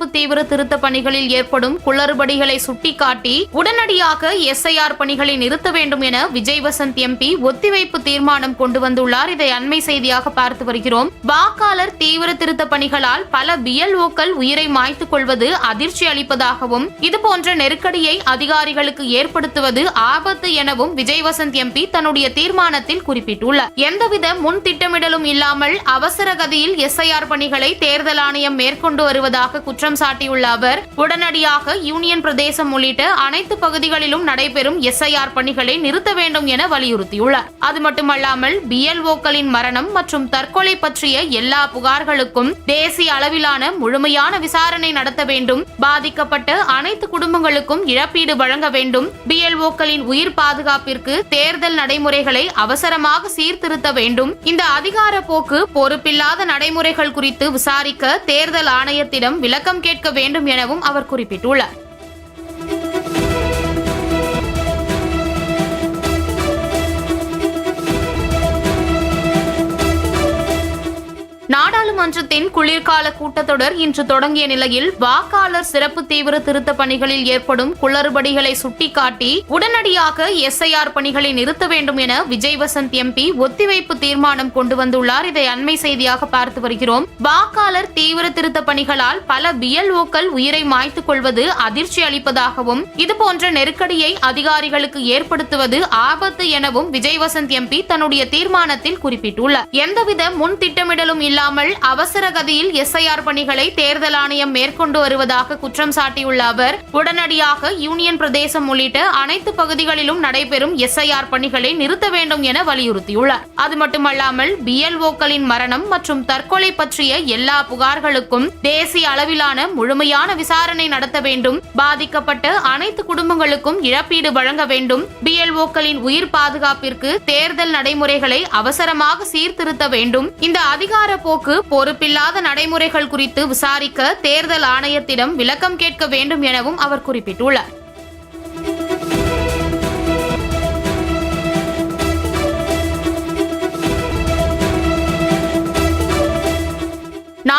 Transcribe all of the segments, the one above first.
சிறப்பு தீவிர திருத்த பணிகளில் ஏற்படும் குளறுபடிகளை சுட்டிக்காட்டி உடனடியாக எஸ்ஐஆர் பணிகளை நிறுத்த வேண்டும் என விஜய் வசந்த் எம்பி ஒத்திவைப்பு தீர்மானம் கொண்டு வந்துள்ளார். இதை அண்மை செய்தியாக பார்த்து வருகிறோம். வாக்காளர் தீவிர திருத்த பணிகளால் பல பிஎல்ஓக்கள் உயிரை மாய்த்துக் கொள்வது அதிர்ச்சி அளிப்பதாகவும் இதுபோன்ற நெருக்கடியை அதிகாரிகளுக்கு ஏற்படுத்துவது ஆபத்து எனவும் விஜய் வசந்த் எம்பி தன்னுடைய தீர்மானத்தில் குறிப்பிட்டுள்ளார். எந்தவித முன் திட்டமிடலும் இல்லாமல் அவசர கதியில் எஸ்ஐஆர் பணிகளை தேர்தல் ஆணையம் மேற்கொண்டு வருவதாக குற்றம் குற்றம் சாட்டியுள்ள அவர் உடனடியாக யூனியன் பிரதேசம் உள்ளிட்ட அனைத்து பகுதிகளிலும் நடைபெறும் எஸ்ஐஆர் பணிகளை நிறுத்த வேண்டும் என வலியுறுத்தியுள்ளார். அது மட்டுமல்லாமல் பிஎல்ஓக்களின் மரணம் மற்றும் தற்கொலை பற்றிய எல்லா புகார்களுக்கும் தேசிய அளவிலான முழுமையான விசாரணை நடத்த வேண்டும் பாதிக்கப்பட்ட அனைத்து குடும்பங்களுக்கும் இழப்பீடு வழங்க வேண்டும் பிஎல்ஓக்களின் உயிர் பாதுகாப்பிற்கு தேர்தல் நடைமுறைகளை அவசரமாக சீர்திருத்த வேண்டும். இந்த அதிகார போக்கு பொறுப்பில்லாத நடைமுறைகள் குறித்து விசாரிக்க தேர்தல் ஆணையத்திடம் விளக்கம் கேட்க வேண்டும் எனவும் அவர் குறிப்பிட்டுள்ளார். நாடாளுமன்றத்தின் குளிர்கால கூட்டத்தொடர் இன்று தொடங்கிய நிலையில் வாக்காளர் சிறப்பு தீவிர திருத்த பணிகளில் ஏற்படும் குளறுபடிகளை சுட்டிக்காட்டி உடனடியாக எஸ்ஐஆர் பணிகளை நிறுத்த வேண்டும் என விஜய் வசந்த் எம்பி ஒத்திவைப்பு தீர்மானம் கொண்டு வந்துள்ளார். இதை அண்மை செய்தியாக பார்த்து வருகிறோம். வாக்காளர் தீவிர திருத்த பணிகளால் பல பிஎல்ஓக்கள் உயிரை மாய்த்துக் கொள்வது அதிர்ச்சி அளிப்பதாகவும் இதுபோன்ற நெருக்கடியை அதிகாரிகளுக்கு ஏற்படுத்துவது ஆபத்து எனவும் விஜய் வசந்த் எம்பி தன்னுடைய தீர்மானத்தில் குறிப்பிட்டுள்ளார். எந்தவித முன் திட்டமிடலும் இல்லாமல் அவசர கதியில் எஸ்ஐஆர் பணிகளை தேர்தல் ஆணையம் மேற்கொண்டு வருவதாக குற்றம் சாட்டியுள்ள அவர் உடனடியாக யூனியன் பிரதேசம் உள்ளிட்ட அனைத்து பகுதிகளிலும் நடைபெறும் எஸ்ஐஆர் பணிகளை நிறுத்த வேண்டும் என வலியுறுத்தியுள்ளார். அது மட்டுமல்லாமல் பிஎல்ஓக்களின் மரணம் மற்றும் தற்கொலை பற்றிய எல்லா புகார்களுக்கும் தேசிய அளவிலான முழுமையான விசாரணை நடத்த வேண்டும் பாதிக்கப்பட்ட அனைத்து குடும்பங்களுக்கும் இழப்பீடு வழங்க வேண்டும் பிஎல்ஓக்களின் உயிர் பாதுகாப்பிற்கு தேர்தல் நடைமுறைகளை அவசரமாக சீர்திருத்த வேண்டும் இந்த அதிகார போக்கு பொறுப்பில்லாத நடைமுறைகள் குறித்து விசாரிக்க தேர்தல் ஆணையத்திடம் விளக்கம் கேட்க வேண்டும் எனவும் அவர் குறிப்பிட்டுள்ளார்.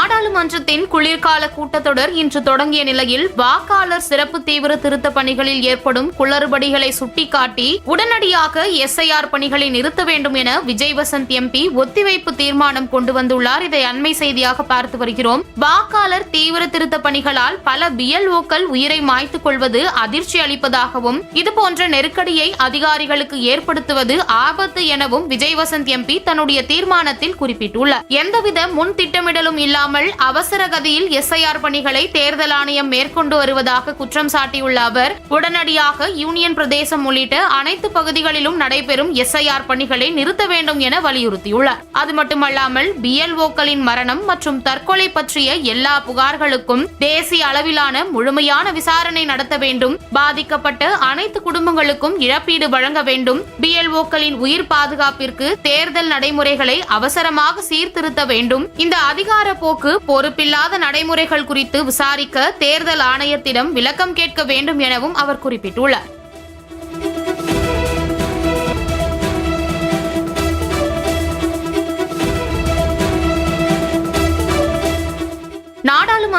நாடாளுமன்றத்தின் குளிர்கால கூட்டத்தொடர் இன்று தொடங்கிய நிலையில் வாக்காளர் சிறப்பு தீவிர திருத்த பணிகளில் ஏற்படும் குளறுபடிகளை சுட்டிக்காட்டி உடனடியாக எஸ்ஐஆர் பணிகளை நிறுத்த வேண்டும் என விஜய் வசந்த் எம்பி ஒத்திவைப்பு தீர்மானம் கொண்டு வந்துள்ளார். இதை அண்மை செய்தியாக பார்த்து வருகிறோம். வாக்காளர் தீவிர திருத்த பணிகளால் பல பிஎல்ஓக்கள் உயிரை மாய்த்துக் கொள்வது அதிர்ச்சி அளிப்பதாகவும் இதுபோன்ற நெருக்கடியை அதிகாரிகளுக்கு ஏற்படுத்துவது ஆபத்து எனவும் விஜய் வசந்த் எம்பி தன்னுடைய தீர்மானத்தில் குறிப்பிட்டுள்ளார். எந்தவித முன் திட்டமிடலும் இல்லாமல் அவசர கதியில் எஸ்ஐஆர் பணிகளை தேர்தல் ஆணையம் மேற்கொண்டு வருவதாக குற்றம் சாட்டியுள்ள அவர் உடனடியாக யூனியன் பிரதேசம் உள்ளிட்ட அனைத்து பகுதிகளிலும் நடைபெறும் எஸ்ஐஆர் பணிகளை நிறுத்த வேண்டும் என வலியுறுத்தியுள்ளார். அது மட்டுமல்லாமல் பிஎல்ஓக்களின் மரணம் மற்றும் தற்கொலை பற்றிய எல்லா புகார்களுக்கும் தேசிய அளவிலான முழுமையான விசாரணை நடத்த வேண்டும் பாதிக்கப்பட்ட அனைத்து குடும்பங்களுக்கும் இழப்பீடு வழங்க வேண்டும் பிஎல்ஓக்களின் உயிர் பாதுகாப்பிற்கு தேர்தல் நடைமுறைகளை அவசரமாக சீர்திருத்த வேண்டும். இந்த அதிகார போக்கு பொறுப்பில்லாத நடைமுறைகள் குறித்து விசாரிக்க தேர்தல் ஆணையத்திடம் விளக்கம் கேட்க வேண்டும் எனவும் அவர் குறிப்பிட்டுள்ளார்.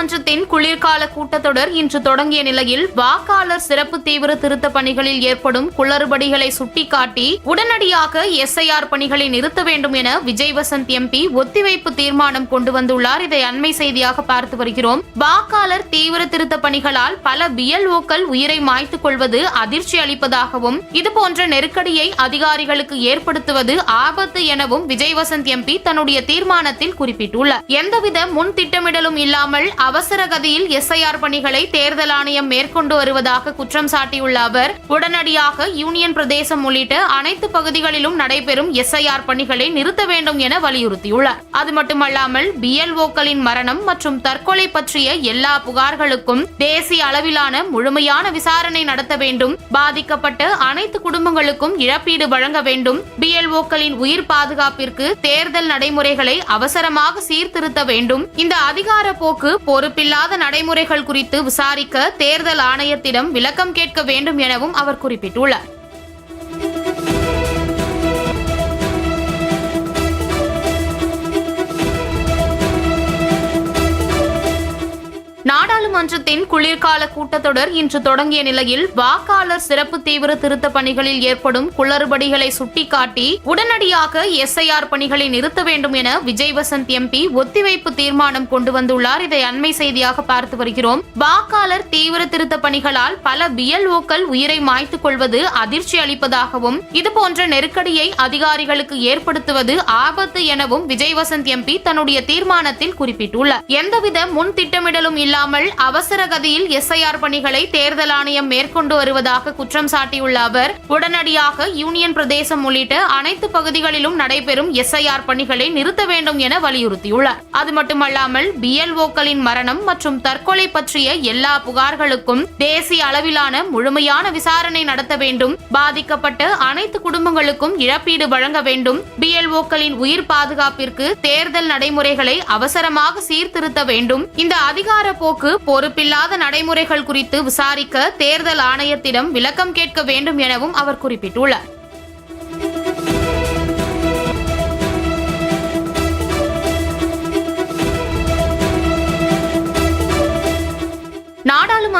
நாடாளுமன்றத்தின் குளிர்கால கூட்டத்தொடர் இன்று தொடங்கிய நிலையில் வாக்காளர் சிறப்பு தீவிர திருத்த பணிகளில் ஏற்படும் குளறுபடிகளை சுட்டிக்காட்டி உடனடியாக எஸ்ஐஆர் பணிகளை நிறுத்த வேண்டும் என விஜய் வசந்த் எம்பி ஒத்திவைப்பு தீர்மானம் கொண்டு வந்துள்ளார். இதை அண்மை செய்தியாக பார்த்து வருகிறோம். வாக்காளர் தீவிர திருத்த பணிகளால் பல பிஎல்ஓக்கள் உயிரை மாய்த்துக் கொள்வது அதிர்ச்சி அளிப்பதாகவும் இதுபோன்ற நெருக்கடியை அதிகாரிகளுக்கு ஏற்படுத்துவது ஆபத்து எனவும் விஜய் வசந்த் எம்பி தன்னுடைய தீர்மானத்தில் குறிப்பிட்டுள்ளார். எந்தவித முன் திட்டமிடலும் இல்லாமல் அவசர கதியில் எஸ்ஐஆர் பணிகளை தேர்தல் ஆணையம் மேற்கொண்டு வருவதாக குற்றம் சாட்டியுள்ள அவர் உடனடியாக யூனியன் பிரதேசம் உள்ளிட்ட அனைத்து பகுதிகளிலும் நடைபெறும் எஸ்ஐஆர் பணிகளை நிறுத்த வேண்டும் என வலியுறுத்தியுள்ளார். அது மட்டுமல்லாமல் பிஎல்ஓக்களின் மரணம் மற்றும் தற்கொலை பற்றிய எல்லா புகார்களுக்கும் தேசிய அளவிலான முழுமையான விசாரணை நடத்த வேண்டும் பாதிக்கப்பட்ட அனைத்து குடும்பங்களுக்கும் இழப்பீடு வழங்க வேண்டும் பிஎல்ஓக்களின் உயிர் பாதுகாப்பிற்கு தேர்தல் நடைமுறைகளை அவசரமாக சீர்திருத்த வேண்டும். இந்த அதிகார போக்கு பொறுப்பில்லாத நடைமுறைகள் குறித்து விசாரிக்க தேர்தல் ஆணையத்திடம் விளக்கம் கேட்க வேண்டும் எனவும் அவர் குறிப்பிட்டுள்ளார். நாடாளுமன்றத்தின் குளிர்கால கூட்டத்தொடர் இன்று தொடங்கிய நிலையில் வாக்காளர் சிறப்பு தீவிர திருத்த பணிகளில் ஏற்படும் குளறுபடிகளை சுட்டிக்காட்டி உடனடியாக எஸ்ஐஆர் பணிகளை நிறுத்த வேண்டும் என விஜய் வசந்த் எம்பி ஒத்திவைப்பு தீர்மானம் கொண்டு வந்துள்ளார். இதை அண்மை செய்தியாக பார்த்து வருகிறோம். வாக்காளர் தீவிர திருத்த பணிகளால் பல பிஎல்ஓக்கள் உயிரை மாய்த்துக் கொள்வது அதிர்ச்சி அளிப்பதாகவும் இதுபோன்ற நெருக்கடியை அதிகாரிகளுக்கு ஏற்படுத்துவது ஆபத்து எனவும் விஜய் வசந்த் எம்பி தன்னுடைய தீர்மானத்தில் குறிப்பிட்டுள்ளார். எந்தவித முன் திட்டமிடலும் இல்லாமல் அவசரகதியில் எஸ்ஐஆர் பணிகளை தேர்தல் ஆணையம் மேற்கொண்டு வருவதாக குற்றம் சாட்டியுள்ள அவர் உடனடியாக யூனியன் பிரதேசம் உள்ளிட்ட அனைத்து பகுதிகளிலும் நடைபெறும் எஸ்ஐஆர் பணிகளை நிறுத்த வேண்டும் என வலியுறுத்தியுள்ளார். அது மட்டுமல்லாமல் பிஎல்ஓக்களின் மரணம் மற்றும் தற்கொலை பற்றிய எல்லா புகார்களுக்கும் தேசிய அளவிலான முழுமையான விசாரணை நடத்த வேண்டும் பாதிக்கப்பட்ட அனைத்து குடும்பங்களுக்கும் இழப்பீடு வழங்க வேண்டும் பிஎல்ஓக்களின் உயிர் பாதுகாப்பிற்கு தேர்தல் நடைமுறைகளை அவசரமாக சீர்திருத்த வேண்டும். இந்த அதிகார போக்கு பொறுப்பில்லாத நடைமுறைகள் குறித்து விசாரிக்க தேர்தல் ஆணையத்திடம் விளக்கம் கேட்க வேண்டும் எனவும் அவர் குறிப்பிட்டுள்ளார்.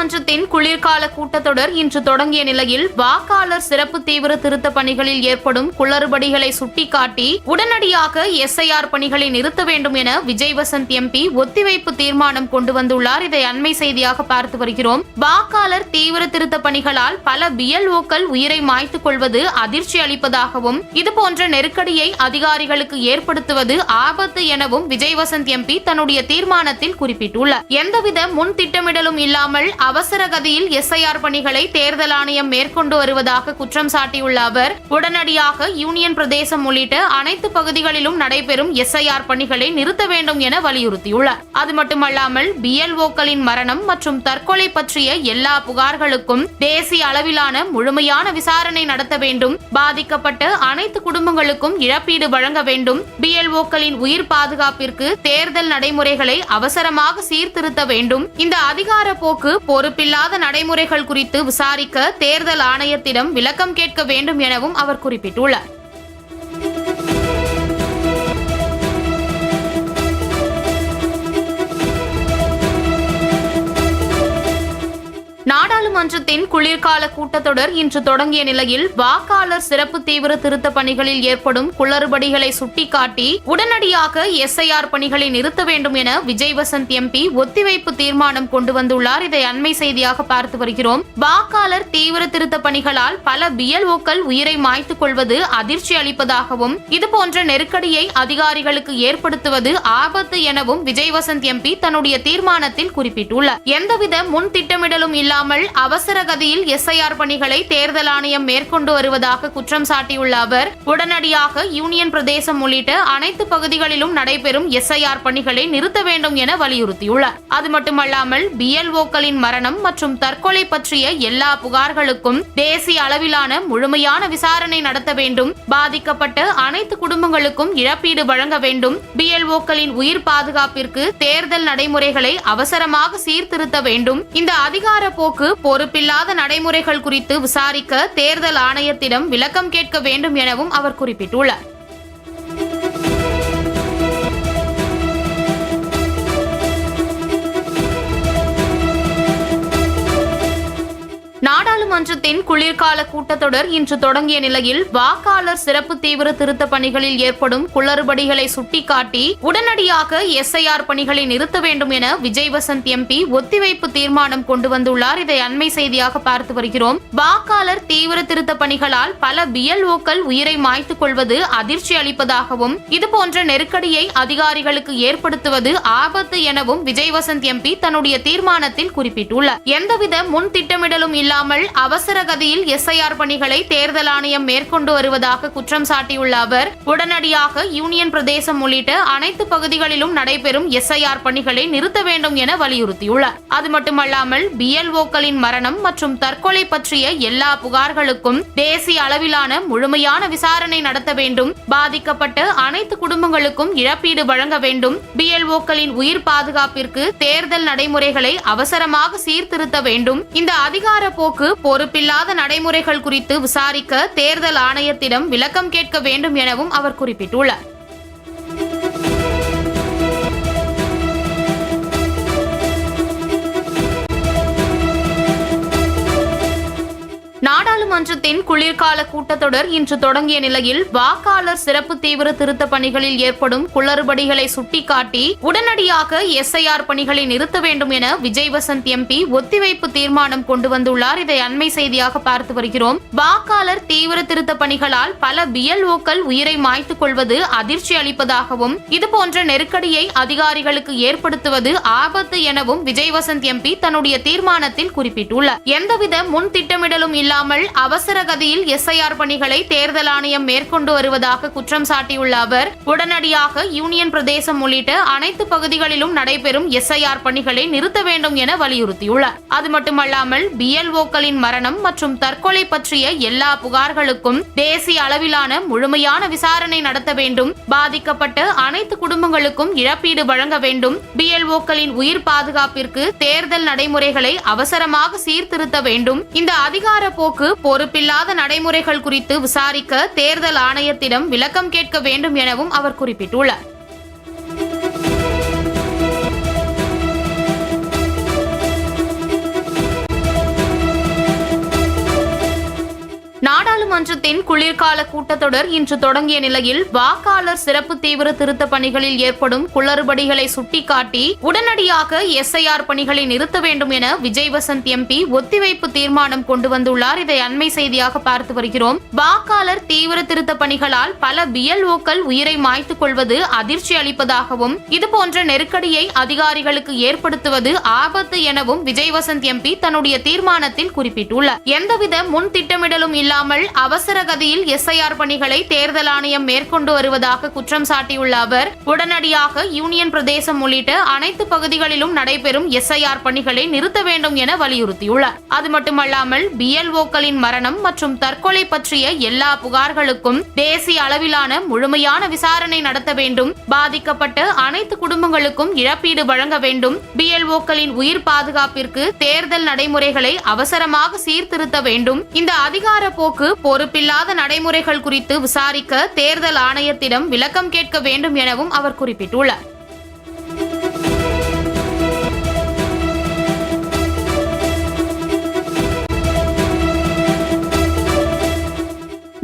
நாடாளுமன்றத்தின் குளிர்கால கூட்டத்தொடர் இன்று தொடங்கிய நிலையில் வாக்காளர் சிறப்பு தீவிர திருத்த பணிகளில் ஏற்படும் குளறுபடிகளை சுட்டிக்காட்டி உடனடியாக எஸ்ஐஆர் பணிகளை நிறுத்த வேண்டும் என விஜய் வசந்த் எம்பி ஒத்திவைப்பு தீர்மானம் கொண்டு வந்துள்ளார். இதை அண்மை செய்தியாக பார்த்து வருகிறோம். வாக்காளர் தீவிர திருத்த பணிகளால் பல பிஎல்ஓக்கள் உயிரை மாய்த்துக் கொள்வது அதிர்ச்சி அளிப்பதாகவும் இதுபோன்ற நெருக்கடியை அதிகாரிகளுக்கு ஏற்படுத்துவது ஆபத்து எனவும் விஜய் வசந்த் எம்பி தன்னுடைய தீர்மானத்தில் குறிப்பிட்டுள்ளார். எந்தவித முன் திட்டமிடலும் இல்லாமல் அவசர கதியில் எஸ்ஐஆர் பணிகளை தேர்தல் ஆணையம் மேற்கொண்டு வருவதாக குற்றம் சாட்டியுள்ள அவர் உடனடியாக யூனியன் பிரதேசம் உள்ளிட்ட அனைத்து பகுதிகளிலும் நடைபெறும் எஸ்ஐஆர் பணிகளை நிறுத்த வேண்டும் என வலியுறுத்தியுள்ளார். அது மட்டுமல்லாமல் பிஎல்ஓக்களின் மரணம் மற்றும் தற்கொலை பற்றிய எல்லா புகார்களுக்கும் தேசிய அளவிலான முழுமையான விசாரணை நடத்த வேண்டும் பாதிக்கப்பட்ட அனைத்து குடும்பங்களுக்கும் இழப்பீடு வழங்க வேண்டும் பிஎல்ஓக்களின் உயிர் பாதுகாப்பிற்கு தேர்தல் நடைமுறைகளை அவசரமாக சீர்திருத்த வேண்டும். இந்த அதிகார போக்கு பொறுப்பில்லாத நடைமுறைகள் குறித்து விசாரிக்க தேர்தல் ஆணையத்திடம் விளக்கம் கேட்க வேண்டும் எனவும் அவர் குறிப்பிட்டுள்ளார். நாடாளுமன்றத்தின் குளிர்கால கூட்டத்தொடர் இன்று தொடங்கிய நிலையில் வாக்காளர் சிறப்பு தீவிர திருத்த பணிகளில் ஏற்படும் குளறுபடிகளை சுட்டிக்காட்டி உடனடியாக எஸ்ஐஆர் பணிகளை நிறுத்த வேண்டும் என விஜய் வசந்த் எம்பி ஒத்திவைப்பு தீர்மானம் கொண்டு வந்துள்ளார். இதை அண்மை செய்தியாக பார்த்து வருகிறோம். வாக்காளர் தீவிர திருத்த பணிகளால் பல பிஎல்ஓக்கள் உயிரை மாய்த்துக் கொள்வது அதிர்ச்சி அளிப்பதாகவும் இதுபோன்ற நெருக்கடியை அதிகாரிகளுக்கு ஏற்படுத்துவது ஆபத்து எனவும் விஜய் வசந்த் எம்பி தன்னுடைய தீர்மானத்தில் குறிப்பிட்டுள்ளார். எந்தவித முன் திட்டமிடலும் இல்லாமல் அவர் அவசர கதியில் எஸ்ஐஆர் பணிகளை தேர்தல் ஆணையம் மேற்கொண்டு வருவதாக குற்றம் சாட்டியுள்ள அவர் உடனடியாக யூனியன் பிரதேசம் உள்ளிட்ட அனைத்து பகுதிகளிலும் நடைபெறும் எஸ்ஐஆர் பணிகளை நிறுத்த வேண்டும் என வலியுறுத்தியுள்ளார். அது மட்டுமல்லாமல் பிஎல்ஓக்களின் மரணம் மற்றும் தற்கொலை பற்றிய எல்லா புகார்களுக்கும் தேசிய அளவிலான முழுமையான விசாரணை நடத்த வேண்டும் பாதிக்கப்பட்ட அனைத்து குடும்பங்களுக்கும் இழப்பீடு வழங்க வேண்டும் பிஎல்ஓக்களின் உயிர் பாதுகாப்பிற்கு தேர்தல் நடைமுறைகளை அவசரமாக சீர்திருத்த வேண்டும். இந்த அதிகார போக்கு பொறுப்பில்லாத நடைமுறைகள் குறித்து விசாரிக்க தேர்தல் ஆணையத்திடம் விளக்கம் கேட்க வேண்டும் எனவும் அவர் குறிப்பிட்டுள்ளார். நாடாளுமன்ற நாடாளுமன்றத்தின் குளிர்கால கூட்டத்தொடர் இன்று தொடங்கிய நிலையில் வாக்காளர் சிறப்பு தீவிர திருத்த பணிகளில் ஏற்படும் குளறுபடிகளை சுட்டிக்காட்டி உடனடியாக எஸ்ஐஆர் பணிகளை நிறுத்த வேண்டும் என விஜய் வசந்த் எம்பி ஒத்திவைப்பு தீர்மானம் கொண்டு வந்துள்ளார். இதை அண்மை செய்தியாக பார்த்து வருகிறோம். வாக்காளர் தீவிர திருத்த பணிகளால் பல பிஎல்ஓக்கள் உயிரை மாய்த்துக் கொள்வது அதிர்ச்சி அளிப்பதாகவும் இதுபோன்ற நெருக்கடியை அதிகாரிகளுக்கு ஏற்படுத்துவது ஆபத்து எனவும் விஜய் வசந்த் எம்பி தன்னுடைய தீர்மானத்தில் குறிப்பிட்டுள்ளார். எந்தவித முன் திட்டமிடலும் இல்லாமல் அவசர கதியில் எஸ்ஐஆர் பணிகளை தேர்தல் ஆணையம் மேற்கொண்டு வருவதாக குற்றம் சாட்டியுள்ள அவர் உடனடியாக யூனியன் பிரதேசம் உள்ளிட்ட அனைத்து பகுதிகளிலும் நடைபெறும் எஸ்ஐஆர் பணிகளை நிறுத்த வேண்டும் என வலியுறுத்தியுள்ளார். அது மட்டுமல்லாமல் பிஎல்ஓக்களின் மரணம் மற்றும் தற்கொலை பற்றிய எல்லா புகார்களுக்கும் தேசிய அளவிலான முழுமையான விசாரணை நடத்த வேண்டும் பாதிக்கப்பட்ட அனைத்து குடும்பங்களுக்கும் இழப்பீடு வழங்க வேண்டும் பிஎல்ஓக்களின் உயிர் பாதுகாப்பிற்கு தேர்தல் நடைமுறைகளை அவசரமாக சீர்திருத்த வேண்டும். இந்த அதிகார போக்கு இல்லாத நடைமுறைகள் குறித்து விசாரிக்க தேர்தல் ஆணையத்திடம் விளக்கம் கேட்க வேண்டும் எனவும் அவர் குறிப்பிட்டுள்ளார். நாடாளுமன்றத்தின் குளிர்கால கூட்டத்தொடர் இன்று தொடங்கிய நிலையில் வாக்காளர் சிறப்பு தீவிர திருத்த பணிகளில் ஏற்படும் குளறுபடிகளை சுட்டிக்காட்டி உடனடியாக எஸ்ஐஆர் பணிகளை நிறுத்த வேண்டும் என விஜய் வசந்த் எம்பி ஒத்திவைப்பு தீர்மானம் கொண்டு வந்துள்ளார். இதை அண்மை செய்தியாக பார்த்து வருகிறோம். வாக்காளர் தீவிர திருத்த பணிகளால் பல பிஎல்ஓக்கள் உயிரை மாய்த்துக் கொள்வது அதிர்ச்சி அளிப்பதாகவும் இதுபோன்ற நெருக்கடியை அதிகாரிகளுக்கு ஏற்படுத்துவது ஆபத்து எனவும் விஜய் வசந்த் எம்பி தன்னுடைய தீர்மானத்தில் குறிப்பிட்டுள்ளார். எந்தவித முன் திட்டமிடலும் இல்லாமல் அவசர கதியில் எஸ்ஐஆர் பணிகளை தேர்தல் ஆணையம் மேற்கொண்டு வருவதாக குற்றம் சாட்டியுள்ள அவர் உடனடியாக யூனியன் பிரதேசம் உள்ளிட்ட அனைத்து பகுதிகளிலும் நடைபெறும் எஸ்ஐஆர் பணிகளை நிறுத்த வேண்டும் என வலியுறுத்தியுள்ளார். அது மட்டுமல்லாமல் பிஎல்ஓக்களின் மரணம் மற்றும் தற்கொலை பற்றிய எல்லா புகார்களுக்கும் தேசிய அளவிலான முழுமையான விசாரணை நடத்த வேண்டும் பாதிக்கப்பட்ட அனைத்து குடும்பங்களுக்கும் இழப்பீடு வழங்க வேண்டும் பிஎல்ஓக்களின் உயிர் பாதுகாப்பிற்கு தேர்தல் நடைமுறைகளை அவசரமாக சீர்திருத்த வேண்டும். இந்த அதிகார போக்கு பொறுப்பில்லாத நடைமுறைகள் குறித்து விசாரிக்க தேர்தல் ஆணையத்திடம் விளக்கம் கேட்க வேண்டும் எனவும் அவர் குறிப்பிட்டுள்ளார். நாடாளுமன்றத்தின் குளிர்கால கூட்டத்தொடர் இன்று தொடங்கிய நிலையில் வாக்காளர் சிறப்பு தீவிர திருத்த பணிகளில் ஏற்படும் குளறுபடிகளை சுட்டிக்காட்டி உடனடியாக எஸ்ஐஆர் பணிகளை நிறுத்த வேண்டும் என விஜய் வசந்த் எம்பி ஒத்திவைப்பு தீர்மானம் கொண்டு வந்துள்ளார். இதை அண்மை செய்தியாக பார்த்து வருகிறோம். வாக்காளர் தீவிர திருத்த பணிகளால் பல பிஎல்ஓக்கள் உயிரை மாய்த்துக் கொள்வது அதிர்ச்சி அளிப்பதாகவும் இதுபோன்ற நெருக்கடியை அதிகாரிகளுக்கு ஏற்படுத்துவது ஆபத்து எனவும் விஜய் வசந்த் எம்பி தன்னுடைய தீர்மானத்தில் குறிப்பிட்டுள்ளார். எந்தவித முன் திட்டமிடலும் இல்லாமல் அவசர கதியில் எஸ்ஐஆர் பணிகளை தேர்தல் ஆணையம் மேற்கொண்டு வருவதாக குற்றம் சாட்டியுள்ள அவர் உடனடியாக யூனியன் பிரதேசம் உள்ளிட்ட அனைத்து பகுதிகளிலும் நடைபெறும் எஸ்ஐஆர் பணிகளை நிறுத்த வேண்டும் என வலியுறுத்தியுள்ளார். அது மட்டுமல்லாமல் பிஎல்ஓக்களின் மரணம் மற்றும் தற்கொலை பற்றிய எல்லா புகார்களுக்கும் தேசிய அளவிலான முழுமையான விசாரணை நடத்த வேண்டும் பாதிக்கப்பட்ட அனைத்து குடும்பங்களுக்கும் இழப்பீடு வழங்க வேண்டும் பிஎல்ஓக்களின் உயிர் பாதுகாப்பிற்கு தேர்தல் நடைமுறைகளை அவசரமாக சீர்திருத்த வேண்டும் இந்த அதிகார போக்கு பொறுப்பில்லாத நடைமுறைகள் குறித்து விசாரிக்க தேர்தல் ஆணையத்திடம் விளக்கம் கேட்க வேண்டும் எனவும் அவர் குறிப்பிட்டுள்ளார்.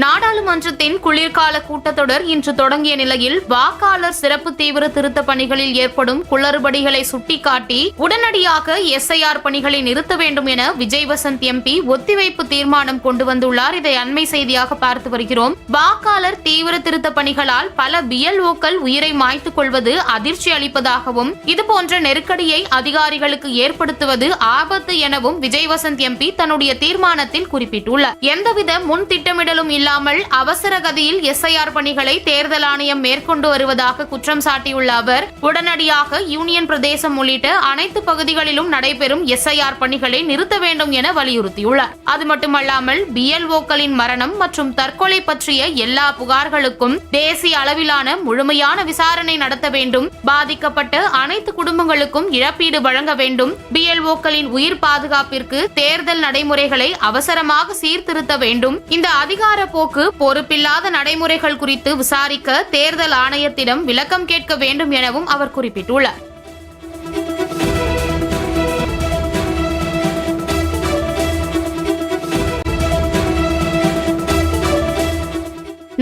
நாடாளுமன்றத்தின் குளிர்கால கூட்டத்தொடர் இன்று தொடங்கிய நிலையில் வாக்காளர் சிறப்பு தீவிர திருத்த பணிகளில் ஏற்படும் குளறுபடிகளை சுட்டிக்காட்டி உடனடியாக எஸ்ஐஆர் பணிகளை நிறுத்த வேண்டும் என விஜய் வசந்த் எம்பி ஒத்திவைப்பு தீர்மானம் கொண்டு வந்துள்ளார். இதை அண்மை செய்தியாக பார்த்து வருகிறோம். வாக்காளர் தீவிர திருத்த பணிகளால் பல பிஎல்ஓக்கள் உயிரை மாய்த்துக் கொள்வது அதிர்ச்சி அளிப்பதாகவும் இதுபோன்ற நெருக்கடியை அதிகாரிகளுக்கு ஏற்படுத்துவது ஆபத்து எனவும் விஜய் வசந்த் எம்பி தன்னுடைய தீர்மானத்தில் குறிப்பிட்டுள்ளார். எந்தவித முன் திட்டமிடலும் இல்லாமல் அவசர கதியில் எஸ்ஐஆர் பணிகளை தேர்தல் ஆணையம் மேற்கொண்டு வருவதாக குற்றம் சாட்டியுள்ள அவர் உடனடியாக யூனியன் பிரதேசம் உள்ளிட்ட அனைத்து பகுதிகளிலும் நடைபெறும் எஸ்ஐஆர் பணிகளை நிறுத்த வேண்டும் என வலியுறுத்தியுள்ளார். அது மட்டுமல்லாமல் பிஎல்ஓக்களின் மரணம் மற்றும் தற்கொலை பற்றிய எல்லா புகார்களுக்கும் தேசிய அளவிலான முழுமையான விசாரணை நடத்த வேண்டும் பாதிக்கப்பட்ட அனைத்து குடும்பங்களுக்கும் இழப்பீடு வழங்க வேண்டும் பிஎல்ஓக்களின் உயிர் பாதுகாப்பிற்கு தேர்தல் நடைமுறைகளை அவசரமாக சீர்திருத்த வேண்டும் இந்த அதிகார போக்கு பொறுப்பில்லாத நடைமுறைகள் குறித்து விசாரிக்க தேர்தல் ஆணையத்திடம் விளக்கம் கேட்க வேண்டும் எனவும் அவர் குறிப்பிட்டுள்ளார்.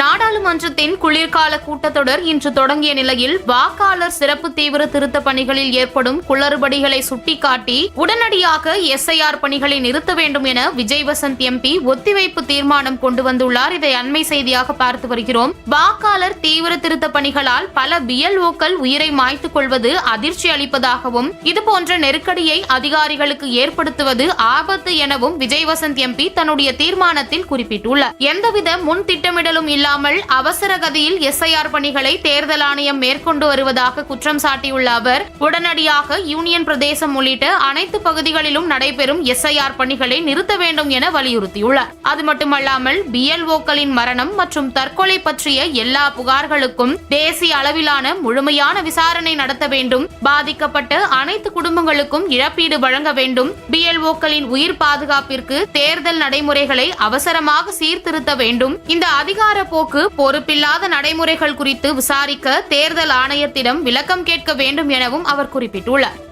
நாடாளுமன்றத்தின் குளிர்கால கூட்டத்தொடர் இன்று தொடங்கிய நிலையில் வாக்காளர் சிறப்பு தீவிர திருத்த பணிகளில் ஏற்படும் குளறுபடிகளை சுட்டிக்காட்டி உடனடியாக எஸ்ஐஆர் பணிகளை நிறுத்த வேண்டும் என விஜய் வசந்த் எம்பி ஒத்திவைப்பு தீர்மானம் கொண்டு வந்துள்ளார். இதை அண்மை செய்தியாக பார்த்து வருகிறோம். வாக்காளர் தீவிர திருத்த பணிகளால் பல பிஎல்ஓக்கள் உயிரை மாய்த்துக் கொள்வது அதிர்ச்சி அளிப்பதாகவும் இதுபோன்ற நெருக்கடியை அதிகாரிகளுக்கு ஏற்படுத்துவது ஆபத்து எனவும் விஜய் வசந்த் எம்பி தன்னுடைய தீர்மானத்தில் குறிப்பிட்டுள்ளார். எந்தவித முன் திட்டமிடலும் இல்லாமல் அவசர கதியில் எஸ்ஐஆர் பணிகளை தேர்தல் ஆணையம் மேற்கொண்டு வருவதாக குற்றம் சாட்டியுள்ள அவர் உடனடியாக யூனியன் பிரதேசம் உள்ளிட்ட அனைத்து பகுதிகளிலும் நடைபெறும் எஸ்ஐஆர் பணிகளை நிறுத்த வேண்டும் என வலியுறுத்தியுள்ளார். அது மட்டுமல்லாமல் பிஎல்ஓக்களின் மரணம் மற்றும் தற்கொலை பற்றிய எல்லா புகார்களுக்கும் தேசிய அளவிலான முழுமையான விசாரணை நடத்த வேண்டும் பாதிக்கப்பட்ட அனைத்து குடும்பங்களுக்கும் இழப்பீடு வழங்க வேண்டும் பிஎல்ஓக்களின் உயிர் பாதுகாப்பிற்கு தேர்தல் நடைமுறைகளை அவசரமாக சீர்திருத்த வேண்டும் இந்த அதிகார போக்கு பொறுப்பில்லாத நடைமுறைகள் குறித்து விசாரிக்க தேர்தல் ஆணையத்திடம் விளக்கம் கேட்க வேண்டும் எனவும் அவர் குறிப்பிட்டுள்ளார்.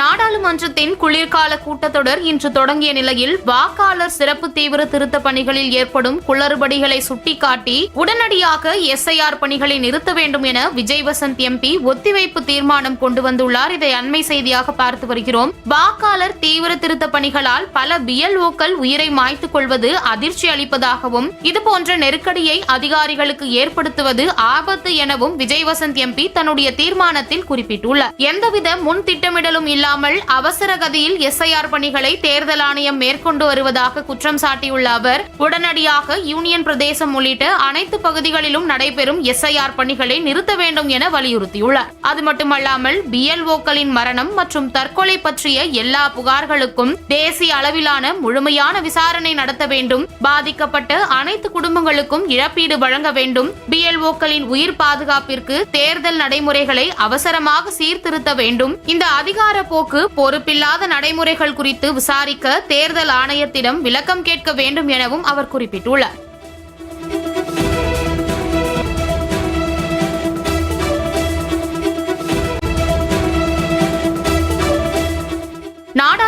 நாடாளுமன்றத்தின் குளிர்கால கூட்டத்தொடர் இன்று தொடங்கிய நிலையில் வாக்காளர் சிறப்பு தீவிர திருத்த பணிகளில் ஏற்படும் குளறுபடிகளை சுட்டிக்காட்டி உடனடியாக எஸ்ஐஆர் பணிகளை நிறுத்த வேண்டும் என விஜய் வசந்த் எம்பி ஒத்திவைப்பு தீர்மானம் கொண்டு வந்துள்ளார். இதை அண்மை செய்தியாக பார்த்து வருகிறோம். வாக்காளர் தீவிர திருத்த பணிகளால் பல பிஎல்ஓக்கள் உயிரை மாய்த்துக் கொள்வது அதிர்ச்சி அளிப்பதாகவும் இதுபோன்ற நெருக்கடியை அதிகாரிகளுக்கு ஏற்படுத்துவது ஆபத்து எனவும் விஜய் வசந்த் எம்பி தன்னுடைய தீர்மானத்தில் குறிப்பிட்டுள்ளார். எந்தவித முன் திட்டமிடலும் இல்லாமல் அவசர கதியில் எஸ்ஐஆர் பணிகளை தேர்தல் ஆணையம் மேற்கொண்டு வருவதாக குற்றம் சாட்டியுள்ள அவர் உடனடியாக யூனியன் பிரதேசம் உள்ளிட்ட அனைத்து பகுதிகளிலும் நடைபெறும் எஸ்ஐஆர் பணிகளை நிறுத்த வேண்டும் என வலியுறுத்தியுள்ளார். அது மட்டுமல்லாமல் பிஎல்ஓக்களின் மரணம் மற்றும் தற்கொலை பற்றிய எல்லா புகார்களுக்கும் தேசிய அளவிலான முழுமையான விசாரணை நடத்த வேண்டும் பாதிக்கப்பட்ட அனைத்து குடும்பங்களுக்கும் இழப்பீடு வழங்க வேண்டும் பிஎல்ஓக்களின் உயிர் பாதுகாப்பிற்கு தேர்தல் நடைமுறைகளை அவசரமாக சீர்திருத்த வேண்டும் இந்த அதிகார போக்கு பொறுப்பில்லாத நடைமுறைகள் குறித்து விசாரிக்க தேர்தல் ஆணையத்திடம் விளக்கம் கேட்க வேண்டும் எனவும் அவர் குறிப்பிட்டுள்ளார்.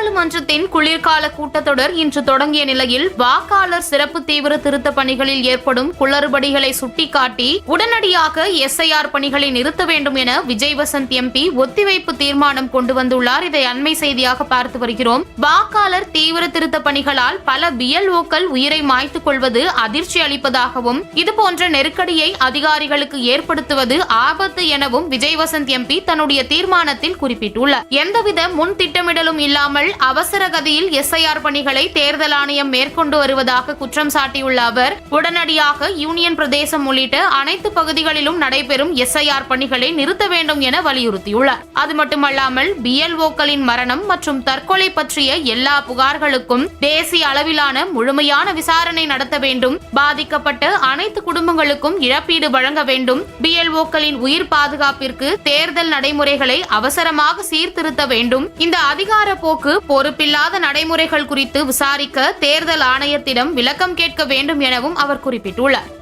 நாடாளுமன்றத்தின் குளிர்கால கூட்டத்தொடர் இன்று தொடங்கிய நிலையில் வாக்காளர் சிறப்பு தீவிர திருத்த பணிகளில் ஏற்படும் குளறுபடிகளை சுட்டிக்காட்டி உடனடியாக எஸ்ஐஆர் பணிகளை நிறுத்த வேண்டும் என விஜய் வசந்த் எம்பி ஒத்திவைப்பு தீர்மானம் கொண்டு வந்துள்ளார். இதை அண்மை செய்தியாக பார்த்து வருகிறோம். வாக்காளர் தீவிர திருத்த பணிகளால் பல பிஎல்ஓக்கள் உயிரை மாய்த்துக் கொள்வது அதிர்ச்சி அளிப்பதாகவும் இதுபோன்ற நெருக்கடியை அதிகாரிகளுக்கு ஏற்படுத்துவது ஆபத்து எனவும் விஜய் வசந்த் எம்பி தன்னுடைய தீர்மானத்தில் குறிப்பிட்டுள்ளார். எந்தவித முன் திட்டமிடலும் இல்லாமல் அவசர கதியில் எஸ்ஐஆர் பணிகளை தேர்தல் ஆணையம் மேற்கொண்டு வருவதாக குற்றம் சாட்டியுள்ள அவர் உடனடியாக யூனியன் பிரதேசம் உள்ளிட்ட அனைத்து பகுதிகளிலும் நடைபெறும் எஸ்ஐஆர் பணிகளை நிறுத்த வேண்டும் என வலியுறுத்தியுள்ளார். அது மட்டுமல்லாமல் பிஎல்ஓக்களின் மரணம் மற்றும் தற்கொலை பற்றிய எல்லா புகார்களுக்கும் தேசிய அளவிலான முழுமையான விசாரணை நடத்த வேண்டும் பாதிக்கப்பட்ட அனைத்து குடும்பங்களுக்கும் இழப்பீடு வழங்க வேண்டும் பிஎல்ஓக்களின் உயிர் பாதுகாப்பிற்கு தேர்தல் நடைமுறைகளை அவசரமாக சீர்திருத்த வேண்டும். இந்த அதிகார போக்கு பொறுப்பில்லாத நடைமுறைகள் குறித்து விசாரிக்க தேர்தல் ஆணையத்திடம் விளக்கம் கேட்க வேண்டும் எனவும் அவர் குறிப்பிட்டுள்ளார்.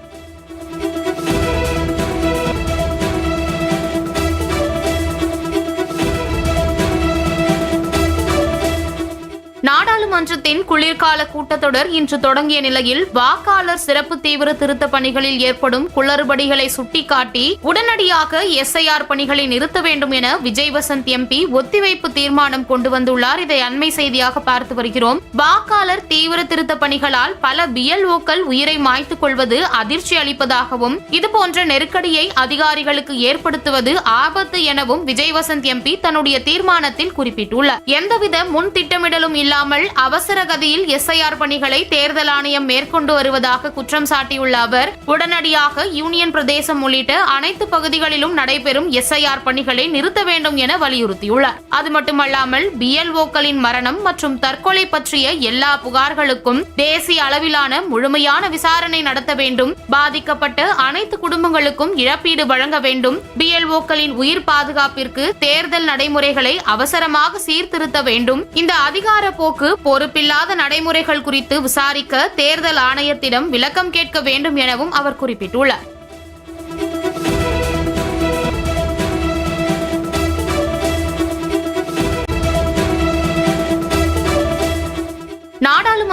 நாடாளுமன்றத்தின் குளிர்கால கூட்டத்தொடர் இன்று தொடங்கிய நிலையில் வாக்காளர் சிறப்பு தீவிர திருத்த பணிகளில் ஏற்படும் குளறுபடிகளை சுட்டிக்காட்டி உடனடியாக எஸ்ஐஆர் பணிகளை நிறுத்த வேண்டும் என விஜய் வசந்த் எம்பி ஒத்திவைப்பு தீர்மானம் கொண்டு வந்துள்ளார். இதை அண்மை செய்தியாக பார்த்து வருகிறோம். வாக்காளர் தீவிர திருத்த பணிகளால் பல பிஎல்ஓக்கள் உயிரை மாய்த்துக் கொள்வது அதிர்ச்சி அளிப்பதாகவும் இதுபோன்ற நெருக்கடியை அதிகாரிகளுக்கு ஏற்படுத்துவது ஆபத்து எனவும் விஜய் வசந்த் எம்பி தன்னுடைய தீர்மானத்தில் குறிப்பிட்டுள்ளார். எந்தவித முன் திட்டமிடலும் இல்லாமல் அவசர கதியில் எஸ்ஐஆர் பணிகளை தேர்தல் ஆணையம் மேற்கொண்டு வருவதாக குற்றம் சாட்டியுள்ள அவர் உடனடியாக யூனியன் பிரதேசம் உள்ளிட்ட அனைத்து பகுதிகளிலும் நடைபெறும் எஸ்ஐஆர் பணிகளை நிறுத்த வேண்டும் என வலியுறுத்தியுள்ளார். அது மட்டுமல்லாமல் பிஎல்ஓக்களின் மரணம் மற்றும் தற்கொலை பற்றிய எல்லா புகார்களுக்கும் தேசிய அளவிலான முழுமையான விசாரணை நடத்த வேண்டும் பாதிக்கப்பட்ட அனைத்து குடும்பங்களுக்கும் இழப்பீடு வழங்க வேண்டும் பிஎல்ஓக்களின் உயிர் பாதுகாப்பிற்கு தேர்தல் நடைமுறைகளை அவசரமாக சீர்திருத்த வேண்டும். இந்த அதிகார போக்கு பொறுப்பில்லாத நடைமுறைகள் குறித்து விசாரிக்க தேர்தல் ஆணையத்திடம் விளக்கம் கேட்க வேண்டும் எனவும் அவர் குறிப்பிட்டுள்ளார்.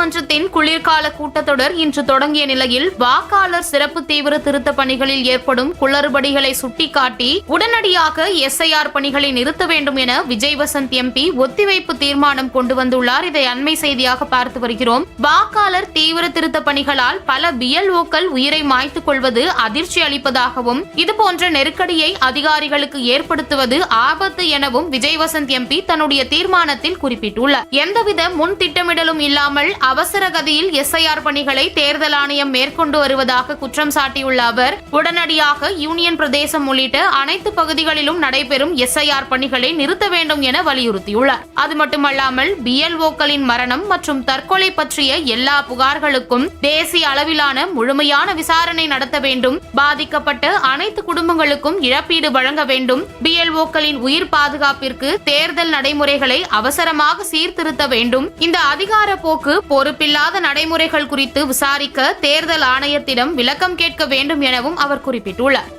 நாடாளுமன்றத்தின் குளிர்கால கூட்டத்தொடர் இன்று தொடங்கிய நிலையில் வாக்காளர் சிறப்பு தீவிர திருத்த பணிகளில் ஏற்படும் குளறுபடிகளை சுட்டிக்காட்டி உடனடியாக எஸ்ஐஆர் பணிகளை நிறுத்த வேண்டும் என விஜய் வசந்த் எம்பி ஒத்திவைப்பு தீர்மானம் கொண்டு வந்துள்ளார். இதை அண்மை செய்தியாக பார்த்து வருகிறோம். வாக்காளர் தீவிர திருத்த பணிகளால் பல பிஎல்ஓக்கள் உயிரை மாய்த்துக் கொள்வது அதிர்ச்சி அளிப்பதாகவும் இதுபோன்ற நெருக்கடியை அதிகாரிகளுக்கு ஏற்படுத்துவது ஆபத்து எனவும் விஜய் வசந்த் எம்பி தன்னுடைய தீர்மானத்தில் குறிப்பிட்டுள்ளார். எந்தவித முன் திட்டமிடலும் இல்லாமல் அவசர கதியில் எஸ்ஐஆர் பணிகளை தேர்தல் ஆணையம் மேற்கொண்டு வருவதாக குற்றம் சாட்டியுள்ள அவர் உடனடியாக யூனியன் பிரதேசம் உள்ளிட்ட அனைத்து பகுதிகளிலும் நடைபெறும் எஸ்ஐஆர் பணிகளை நிறுத்த வேண்டும் என வலியுறுத்தியுள்ளார். அது மட்டுமல்லாமல் பிஎல்ஓக்களின் மரணம் மற்றும் தற்கொலை பற்றிய எல்லா புகார்களுக்கும் தேசிய அளவிலான முழுமையான விசாரணை நடத்த வேண்டும் பாதிக்கப்பட்ட அனைத்து குடும்பங்களுக்கும் இழப்பீடு வழங்க வேண்டும் பிஎல்ஓக்களின் உயிர் பாதுகாப்பிற்கு தேர்தல் நடைமுறைகளை அவசரமாக சீர்திருத்த வேண்டும். இந்த அதிகார போக்கு பொறுப்பில்லாத நடைமுறைகள் குறித்து விசாரிக்க தேர்தல் ஆணையத்திடம் விளக்கம் கேட்க வேண்டும் எனவும் அவர் குறிப்பிட்டுள்ளார்.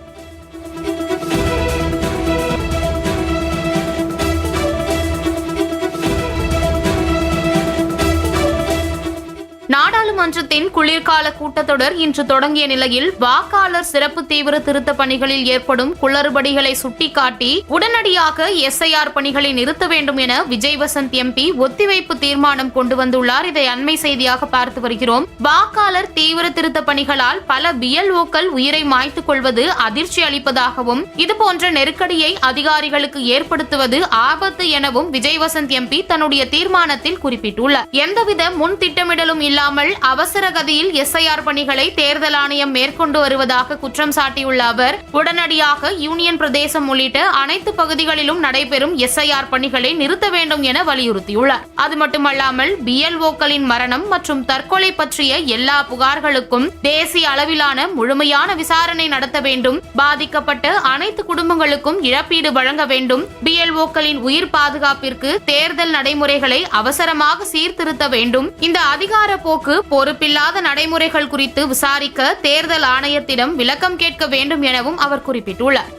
நாடாளுமன்றத்தின் குளிர்கால கூட்டத்தொடர் இன்று தொடங்கிய நிலையில் வாக்காளர் சிறப்பு தீவிர திருத்த பணிகளில் ஏற்படும் குளறுபடிகளை சுட்டிக்காட்டி உடனடியாக எஸ்ஐஆர் பணிகளை நிறுத்த வேண்டும் என விஜய் வசந்த் எம்பி ஒத்திவைப்பு தீர்மானம் கொண்டு வந்துள்ளார். இதை அண்மை செய்தியாக பார்த்து வருகிறோம். வாக்காளர் தீவிர திருத்த பணிகளால் பல பிஎல்ஓக்கள் உயிரை மாய்த்துக் கொள்வது அதிர்ச்சி அளிப்பதாகவும் இதுபோன்ற நெருக்கடியை அதிகாரிகளுக்கு ஏற்படுத்துவது ஆபத்து எனவும் விஜய் வசந்த் எம்பி தன்னுடைய தீர்மானத்தில் குறிப்பிட்டுள்ளார். எந்தவித முன் திட்டமிடலும் இல்லாமல் அவசர கதியில் எஸ்ஐஆர் பணிகளை தேர்தல் ஆணையம் மேற்கொண்டு வருவதாக குற்றம் சாட்டியுள்ள அவர் உடனடியாக யூனியன் பிரதேசம் உள்ளிட்ட அனைத்து பகுதிகளிலும் நடைபெறும் எஸ்ஐஆர் பணிகளை நிறுத்த வேண்டும் என வலியுறுத்தியுள்ளார். அது மட்டுமல்லாமல் பிஎல்ஓக்களின் மரணம் மற்றும் தற்கொலை பற்றிய எல்லா புகார்களுக்கும் தேசிய அளவிலான முழுமையான விசாரணை நடத்த வேண்டும் பாதிக்கப்பட்ட அனைத்து குடும்பங்களுக்கும் இழப்பீடு வழங்க வேண்டும் பிஎல்ஓக்களின் உயிர் பாதுகாப்பிற்கு தேர்தல் நடைமுறைகளை அவசரமாக சீர்திருத்த வேண்டும். இந்த அதிகார போக்கு பொறுப்பில்லாத நடைமுறைகள் குறித்து விசாரிக்க தேர்தல் ஆணையத்திடம் விளக்கம் கேட்க வேண்டும் எனவும் அவர் குறிப்பிட்டுள்ளார்.